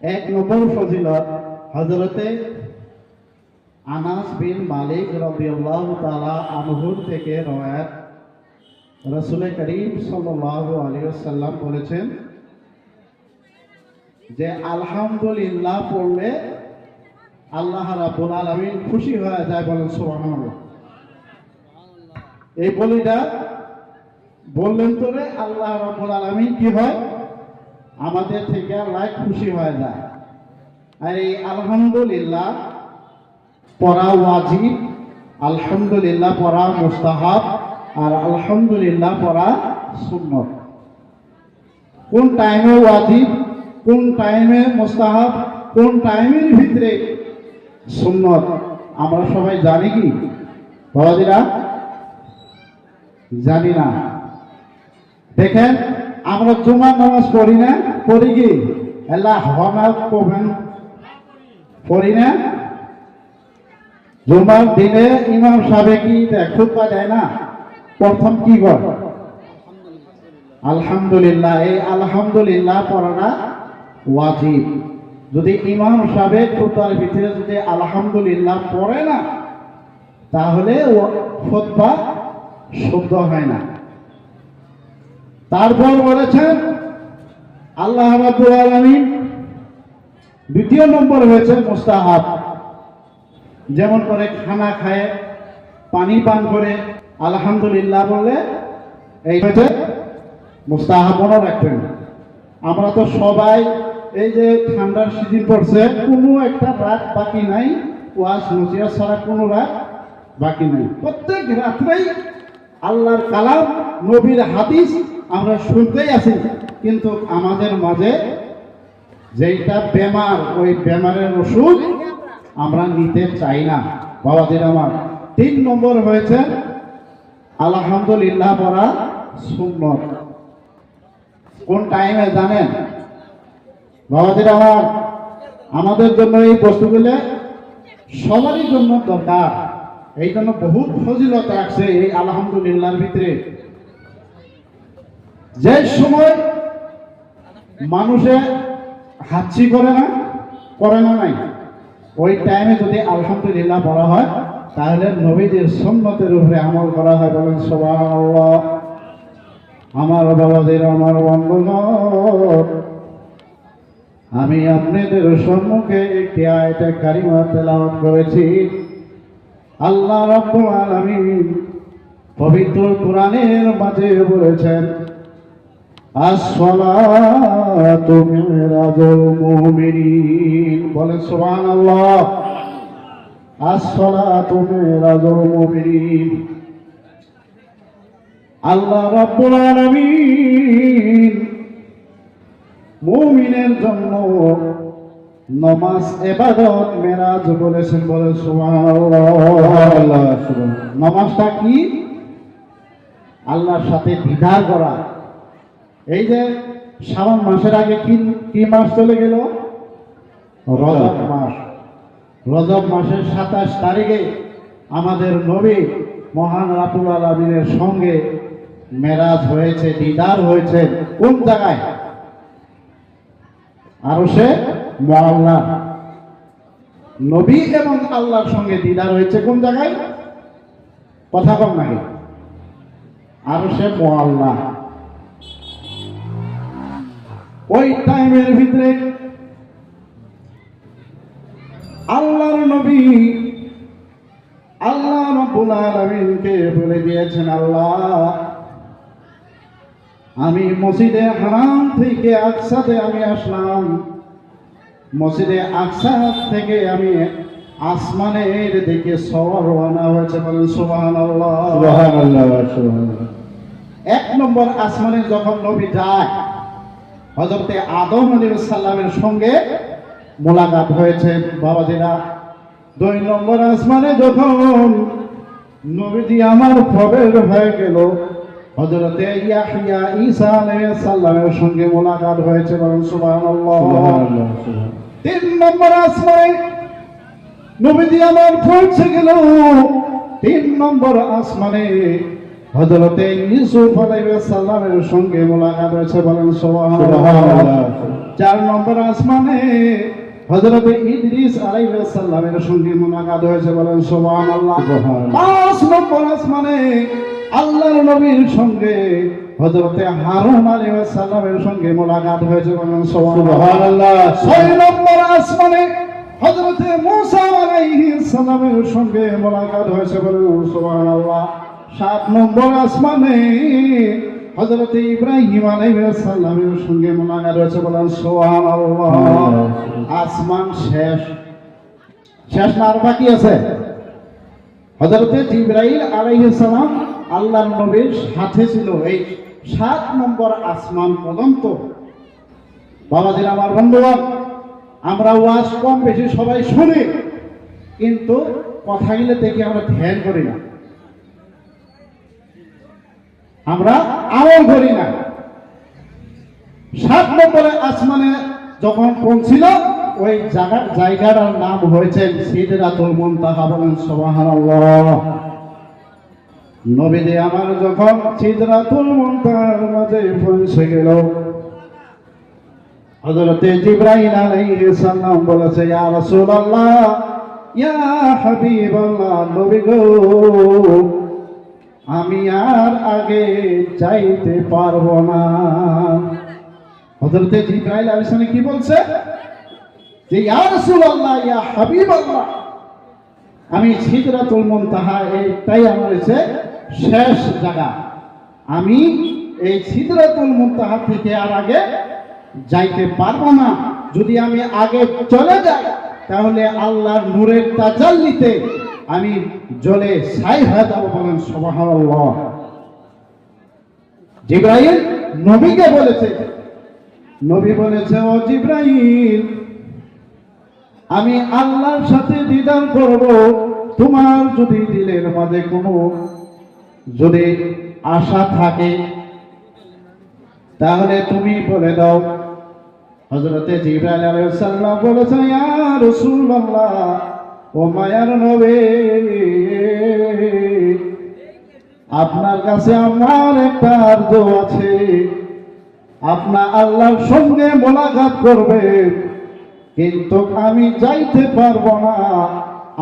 এক নম্বর ফজিলত হজরতে আনাস বিন মালিক রাদিয়াল্লাহু তাআলা আনহুর থেকে রওয়ায়াত রাসূল করিম সাল্লাল্লাহু আলাইহি ওয়াসাল্লাম বলেছেন যে, আলহামদুলিল্লাহ পড়লে আল্লাহ রাব্বুল আলামিন খুশি হয়ে যায় বলেন সুবহানাল্লাহ। এই বলিটা বললেন তোরে আল্লাহ রাব্বুল আলামিন কি হয়? আমাদের থেকে আল্লাহ খুশি হয়ে যায় আর এই আলহামদুলিল্লাহ, পড়া ওয়াজিব, আলহামদুলিল্লাহ পড়া মুস্তাহাব, আর আলহামদুলিল্লাহ পড়া সুন্নত। কোন টাইমে ওয়াজিব, কোন টাইমে মুস্তাহাব, কোন টাইমের ভিতরে সুন্নত, আমরা সবাই জানি কি? বাবাজিরা, জানি না। দেখেন, আমরা জুমার নামাজ পড়ি না। পড়ি কি এলা হনা পড়বেন পড়ি না জুমার দিনে ইমাম সাহেব কি খুতবা দেয় না? প্রথম কি কর আলহামদুলিল্লাহ, এই আলহামদুলিল্লাহ পড়াটা ওয়াজিব। যদি ইমাম সাহেব খুতবার ভিতরে যদি আলহামদুলিল্লাহ পড়ে না, তাহলে খুতবা শুদ্ধ হয় না। তারপর বলেছেন আল্লাহ দ্বিতীয় নম্বর হয়েছে মুস্তাহাব। যেমন করে খানা খায়, পানি পান করে, আলহামদুলিল্লাহ বলে, এই হচ্ছে মুস্তাহাব মনে রাখবেন আমরা তো সবাই এই যে ঠান্ডার সিজন পড়ছে, কোনো একটা রাত বাকি নাই, ওয়াজ নজিয়া ছাড়া কোনো রাত বাকি নাই। প্রত্যেক রাত্রেই আল্লাহর কালাম, নবীর হাদিস আমরা শুনতেই আছি কিন্তু আমাদের মাঝে যেইটা বেমার, ওই বেমারের ওষুধ আমরা নিতে চাই না। বাবাদের আমার তিন নম্বর হয়েছে, আলহামদুলিল্লাহ পড়া সুন্নত। কোন টাইমে জানেন? বাবাদের আমার, আমাদের জন্য এই বস্তুগুলো সবারই জন্য দরকার। এই জন্য বহুত ফজিলত রাখছে এই আলহামদুলিল্লাহর ভিতরে। যে সময় মানুষে হাঁচি করে না করে না নাই। ওই টাইমে যদি আলহামদুলিল্লাহ বলা হয়, তাহলে নবীদের সন্ন্যতের উপরে আমল করা হয় বলেন, সুবহানাল্লাহ। আমার বাবাদের, আমার বন্ধুগণ, আমি আপনাদের সম্মুখে একটি আয়টা কারিমা তেলাওয়াত করেছি। আল্লাহ রাব্বুল আলামিন পবিত্র কোরআনের মাঝে বলেছেন বলে মুমিনিন। আল্লাহ মুমিনের জন্য নমাজ এবাদত মেরাজ বলেছেন বলে সুবহানাল্লাহ। নমাজটা কি? আল্লাহর সাথে দিদার করা। এই যে শ্রাবণ মাসের আগে কি কি মাস চলে গেল? রজব মাস। রজব মাসের সাতাশ তারিখে আমাদের নবী মহান রাতুল আলমিনের সঙ্গে মেরাজ হয়েছে দিদার হয়েছে কোন জায়গায়? আরও সে মহল্লা নবী এবং আল্লাহর সঙ্গে দিদার হয়েছে কোন জায়গায়? কথা কম নাকি? আরও সে মহল্লা ওই টাইমের ভিতরে আল্লাহর নবী আল্লাহ রব্বুল আলামিনকে বলে দিয়েছেন আল্লাহ আমি মসজিদে হারাম থেকে আকসাতে আমি আসলাম। মসজিদে আকসা থেকে আমি আসমানের দিকে সওয়ার রওনা হয়েছে বলেন সুবহানাল্লাহ। এক নম্বর আসমানে যখন নবী যায় হজরতে আদম আলী সাল্লামের সঙ্গে মোলাকাত হয়েছে। বাবাজিরা দুই নম্বর আসমানে যখন নবীজি আমার প্রবেশ হয়ে গেল হজরতে ইয়াহিয়া ঈসা সালামের সঙ্গে মোলাকাত হয়েছে বলেন সুবহানাল্লাহ। তিন নম্বর আসমানে নবীজি আমার পৌঁছে গেল। তিন নম্বর আসমানে হজরতে ইউসুফ আলাইহিস সালামের সঙ্গে মোলাকাত হয়েছে বলেন সুবহানাল্লাহ। চার নম্বর আসমানে হজরতে ইদ্রিস আলাইহিস সালামের সঙ্গে মোলাকাত হয়েছে বলেন সুবহানাল্লাহ। পাঁচ নম্বর আসমানে আল্লাহর নবীর সঙ্গে হজরতে হারুন আলাইহিস সালামের সঙ্গে মোলাকাত হয়েছে বলেন সুবহানাল্লাহ ছয় নম্বর আসমানে হযরতে মুসা আলাইহিস সালামের সঙ্গে মোলাকাত হয়েছে বলে সুবহানাল্লাহ সাত নম্বর আসমানে হযরতে ইব্রাহিম আলাইহিস সালামের সঙ্গে মোলাকাত রয়েছে বলেন সুবহানাল্লাহ। আসমান শেষ। শেষ না আর বাকি আছে? হযরতে জিব্রাইল আলাইহিস আল্লাহ নবীর সাথে ছিল এই সাত নম্বর আসমান পর্যন্ত। বাবাজির আমার বন্ধুগণ আমরা ওয়াজ কম বেশি সবাই শুনি কিন্তু কথাগুলো দেখে আমরা ধ্যান করি না। আমরা আমল করি না। সাত নম্বরে আসমানে যখন পৌঁছিল, ওই জায়গা জায়গাটার নাম হয়েছে সিদরাতুল মুনতাহা বলেন আমার যখন সিদরাতুল মুনতাহার মাঝে পৌঁছে গেল, হযরতে জিব্রাইল আলাইহিস সালাম বলেছে, ইয়া রাসূলুল্লাহ, ইয়া হাবিবাল্লাহ, নবী গো। আমি আর আগে যাইতে পারব না। হযরতে জিব্রাইল আলাইহিস কি বলছে? যে, ইয়া রাসূলুল্লাহ, ইয়া হাবিবাল্লাহ, আমি সিদরাতুল মুনতাহা, এইটাই আমার হচ্ছে শেষ জায়গা। আমি এই সিদরাতুল মুনতাহা থেকে আর আগে যাইতে পারব না। যদি আমি আগে চলে যাই, তাহলে আল্লাহর নূরের তাজাল্লিতে আমি জলে সাই হয়ে বলেন, সুবহানাল্লাহ। জিব্রাইল নবীকে বলেছে। নবী বলেছে, ও জিব্রাইল, আমি আল্লাহর সাথে দিদার করব। তোমার যদি দিলের মাঝে কোনো যদি আশা থাকে, তাহলে তুমি বলে দাও। হযরতে জিবরাইল আলাইহিস সালাম বলেছেন ইয়া রাসূলুল্লাহ ও মায়ার নবী, আপনার কাছে আমার একটা আর্য আছে। আপনার আল্লাহর সঙ্গে মোলাকাত করবে, কিন্তু আমি যাইতে পারব না।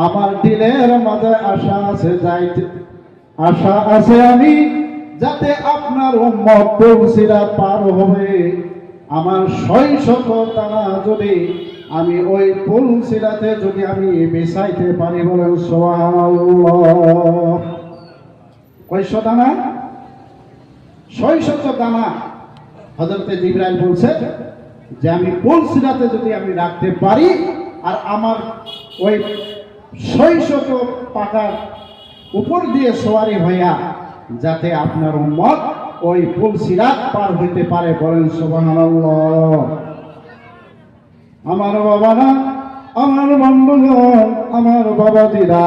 আমার দিলের মাঝে আশা আছে, যাইতে আশা আছে আমি, যাতে আপনার উম্মত পৌঁছিরা পার হবে। আমার শৈশব তারা যদি আমি ওই পৌঁছিরাতে যদি আমি বেসাইতে পারি বলেন কয়শ দানা? ছয়শত দানা। হজরতে জিব্রাইল বলছে যে আমি পলসিরাতে যদি আমি রাখতে পারি আর আমার ওই ছয়শত পাকার উপর দিয়ে সোয়ারি হইয়া যাতে আপনার উম্মত ওই পুলসিরাত পার হইতে পারে বলেন সুবহানাল্লাহ। আমার বাবারা, আমার বন্ধুগণ আমার বাবাজিরা।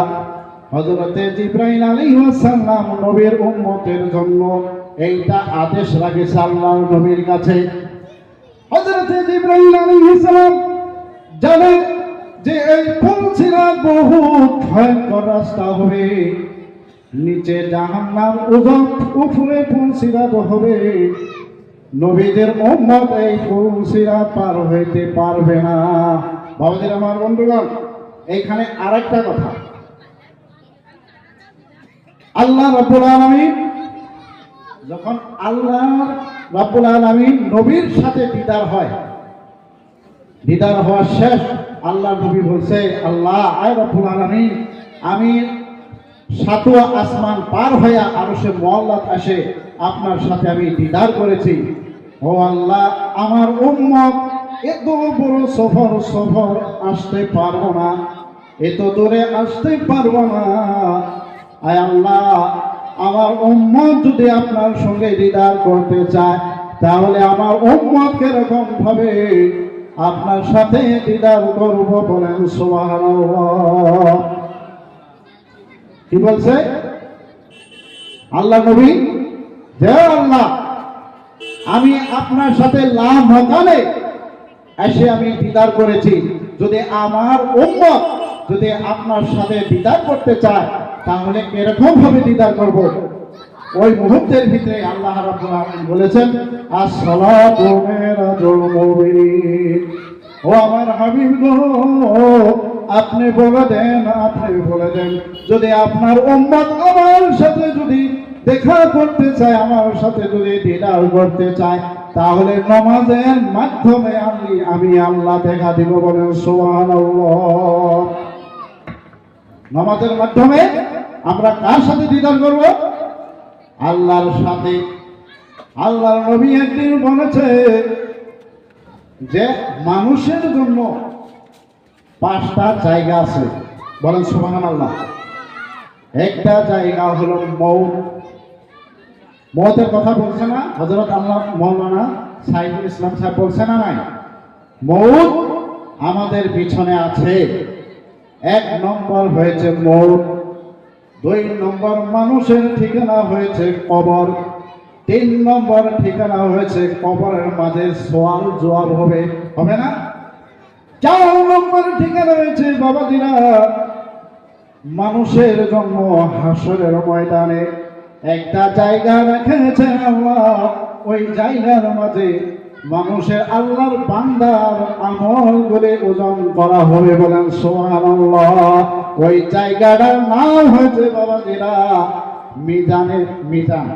হজরতে জিব্রাইল আলাইহিস সালাম নবীর উম্মতের জন্য এইটা আদেশ রাখেছে আল্লাহর নবীর কাছে। হজরতে জিব্রাইল আলাইহিস সালাম জানে যে এই পৌঁছিরাত বহুত ভয়ঙ্কর রাস্তা হবে। নিচে জাহান্নাম উজত উপরে পৌঁছিরাত হবে। নবীদের উম্মত এই পৌঁছিরাত পার হইতে পারবে না। বাবাদের আমার বন্ধুগণ, এইখানে আরেকটা কথা। আল্লাহ রাব্বুল আলামিন যখন আল্লাহ রাব্বুল আলামিন নবীর সাথে দিদার হয়, দিদার হওয়া শেষ আল্লাহ নবী বলছে, আল্লাহ, আয় রব্বুল আলামিন, আমি সাতুয়া আসমান পার হইয়া আরও সে মহল্লাত আসে, আপনার সাথে আমি দিদার করেছি। ও আল্লাহ, আমার উম্মত এত বড় সফর সফর আসতে পারব না। এত দূরে আসতে পারব না। আয় আল্লাহ, আমার উম্মত যদি আপনার সঙ্গে দিদার করতে চায়, তাহলে আমার উম্মত কীরকম ভাবে আপনার সাথে দিদার করব বলেন সুবহানাল্লাহ। কি বলছে? আল্লাহ নবী যে আল্লাহ আমি আপনার সাথে লাভ হকালে এসে আমি দিদার করেছি। যদি আমার উম্মত যদি আপনার সাথে দিদার করতে চায়, তাহলে এরকম ভাবে দিদার করব। ওই মুহূর্তের ভিতরে আল্লাহ বলেছেন আমার হাবিব, আপনি বলে দেন, আপনি বলে দেন। যদি আপনার উম্মত আমার সাথে যদি দেখা করতে চায়, আমার সাথে যদি দিদার করতে চায়, তাহলে নমাজের মাধ্যমে আমি আমি আল্লাহ দেখা দিব বলেন, সুবহানাল্লাহ। নামাজের মাধ্যমে আমরা কার সাথে দিদার করব? আল্লাহর সাথে। আল্লাহর নবী একদিন বলেছে যে, মানুষের জন্য পাঁচটা জায়গা আছে। বলেন সুবহান আল্লাহ একটা জায়গা হলো মৌত মৌতের কথা বলছে না হজরত আল্লাহ মৌলানা সাইফুল ইসলাম সাহেব বলছে না নাই? মৌত আমাদের পিছনে আছে। এক নম্বর হয়েছে মৌত, দুই নম্বর মানুষের ঠিকানা হয়েছে কবর, তিন নম্বর ঠিকানা হয়েছে কবরের মাঝে সোয়াল জোয়াল হবে হবে না? চার নম্বর ঠিকানা হয়েছে বাবা বাবাজিরা, মানুষের জন্ম হাসরের ময়দানে। একটা জায়গা রেখেছে আল্লাহ, ওই জায়গার মাঝে মানুষের আল্লাহর বান্দার আমল করে ওজন করা হবে বলেন সোহান ওই জায়গাটার নাম হয়েছে বাবাজিরা, মিজানের মিজান।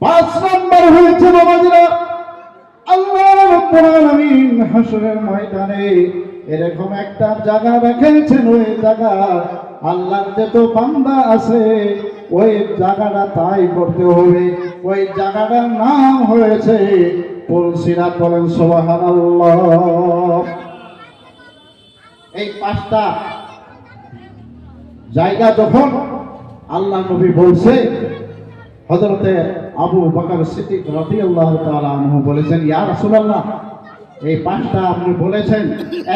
পাঁচ নম্বর হয়েছে বাবাজিরা, আল্লাহ ময়দানে এরকম একটা জায়গা রেখেছেন, ওই জায়গা আল্লাহর যত বান্দা আছে, ওই জায়গাটা তাই করতে হবে, ওই জায়গাটার নাম হয়েছে তুলসিরা বলেন সুবহানাল্লাহ। এই পাঁচটা জায়গা যখন আল্লাহ নবী বলছে হজরতে আবু বকর সিদ্দিক রাদিয়াল্লাহু তাআলা আনহু বলেছেন, ইয়া রাসূলুল্লাহ, এই পাঁচটা আপনি বলেছেন,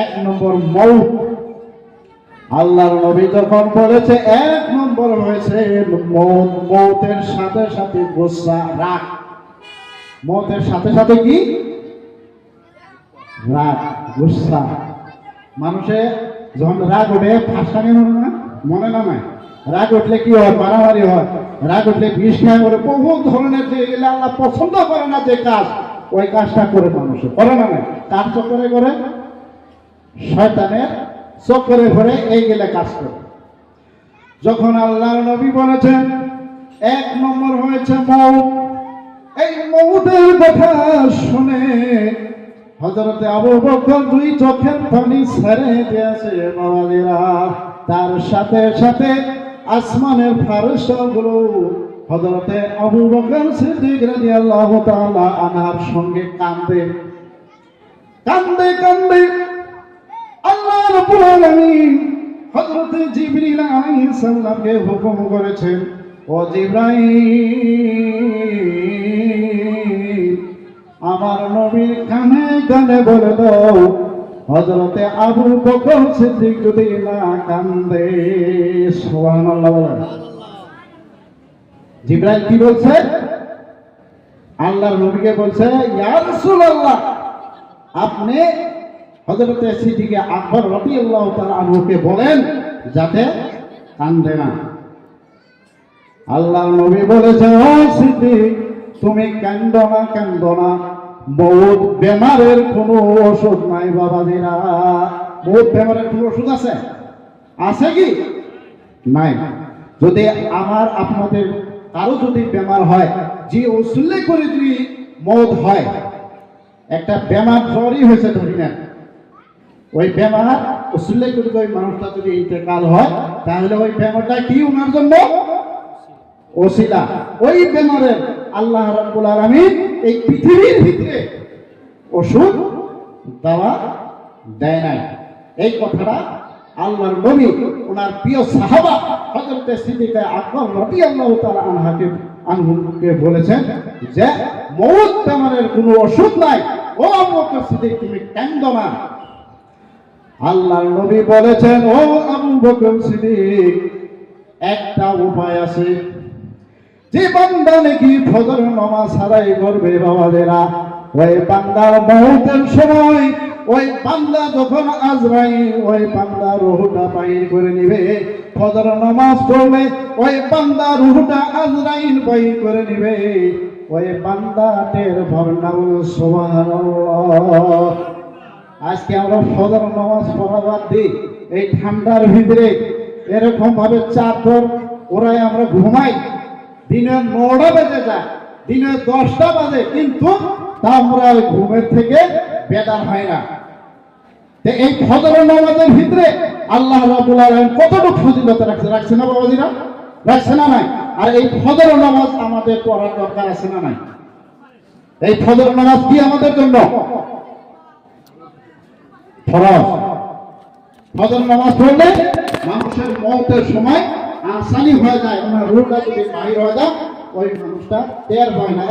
এক নম্বর মৌত আল্লাহর নবী যখন বলেছে, এক নম্বর হয়েছে মৌত, মৌতের সাথে সাথে গোসা, রাগ। মৌতের সাথে সাথে কি? রাগ, গুসা। মানুষে যখন রাগ ওঠে ফাঁসানি মনে না? মনে না নাই রাগ উঠলে কি হয়? মারামারি হয়। রাগ উঠলে বিষ করে বহু ধরনের যে এগুলো আল্লাহ পছন্দ করে না যে কাজ, ওই কাজটা করে মানুষে। করে না নাই কার চক্করে করে? শয়তানের চক্করে ঘরে এই গেলে কাজ করে। যখন আল্লাহর নবী বলেছেন, এক নম্বর হয়েছে মৌত এই মৌতের কথা শুনে হজরতে আবু বকর দুই চোখের পানি ছেড়ে দিয়েছে বাবাজিরা তার সাথে সাথে আসমানের ফারসগুলো হজরতে আবু বকর সিদ্দিক রাদিয়াল্লাহু তাআলা আনহার সঙ্গে কান্দে কান্দে কান্দে আল্লাহ রাব্বুল আলামিন হযরত জিবরিল আলাইহিস হুকুম করেছেন, ও জিব্রাইল, আমার নবীর কানে কানে বলে দাও, হযরতে আবু বকর সিদ্দিক যদি না কান্দে। সুবহানাল্লাহ জিব্রাইল কি বলছে? আল্লাহর নবীকে বলছে, ইয়া রাসূলুল্লাহ, আপনি হযরতে সিদ্দিকে আকবর রাদিয়াল্লাহু তাআলা আনহুকে বলেন, যাতে কান্দে না। আল্লাহর নবী বলেছে ও সিদ্দিক, তুমি কান্দ না কান্দ না। বহুত বেমারের কোনো ওষুধ নাই বাবাজিরা। বহুত বেমারের কোনো ওষুধ আছে? আছে কি? নাই। যদি আমার আপনাদের কারও যদি বেমার হয়, যে ওষুধে করে যদি মদ হয়, একটা বেমার জ্বরই হয়েছে ধরি নেন। ওই বেমার ওষুধে করে ওই মানুষটা যদি ইন্তেকাল হয়, তাহলে ওই বেমারটা কি ওনার জন্য? ওসিলা। ওই বেমারের আল্লাহ রাব্বুল আলামিন এই পৃথিবীর ভিতরে ওষুধ দেওয়া দেয় নাই। এই কথাটা আল্লাহর নবী ওনার প্রিয় সাহাবা হযরত সিদ্দিকা আকবর রাদিয়াল্লাহু তাআলা আনহাকে, আনহুকে বলেছেন যে, মৌত বেমারের কোনো ওষুধ নাই। ও আবু বকর সিদ্দিক, তুমি কান্দ না আল্লাহর নবী বলেছেন, ও আবু বকর সিদ্দিক, একটা উপায় আছে। যে বান্দা নাকি ফজর নামাজ সারাই করবে বাবাদেরা, ওই বান্দার মৌতের সময়, ওই বান্দা যখন আজরাই ওই বান্দা রুহুটা বাইর করে নিবে, ফজর নামাজ পড়লে ওই বান্দা রুহুটা আজরাইল বাইর করে নিবে, ওই বান্দা টের ভরনা সুবহানাল্লাহ। আজকে আমরা ফজর নামাজ পড়া বাদ দিই। এই ঠান্ডার ভিতরে এরকম ভাবে চাদর ওরাই আমরা ঘুমাই। দিনে নটা বেজে যায়, দিনে দশটা বাজে, কিন্তু তা আমরা ওই ঘুমের থেকে বেদার হয় না। এই ফজর নামাজের ভিতরে আল্লাহ আলম কতটুকু ফজিলত রাখছে রাখছে না বাবাজিরা? রাখছে না নাই? আর এই ফজর নামাজ আমাদের পড়ার দরকার আছে না নাই? এই ফজর নামাজ কি আমাদের জন্য? ফরজ। ফজর নামাজ পড়লে মানুষের মতের সময় আসানি হয়ে যায়, ওনার রোগটা যদি বাহির হয়ে যায়, ওই মানুষটা টের হয় না।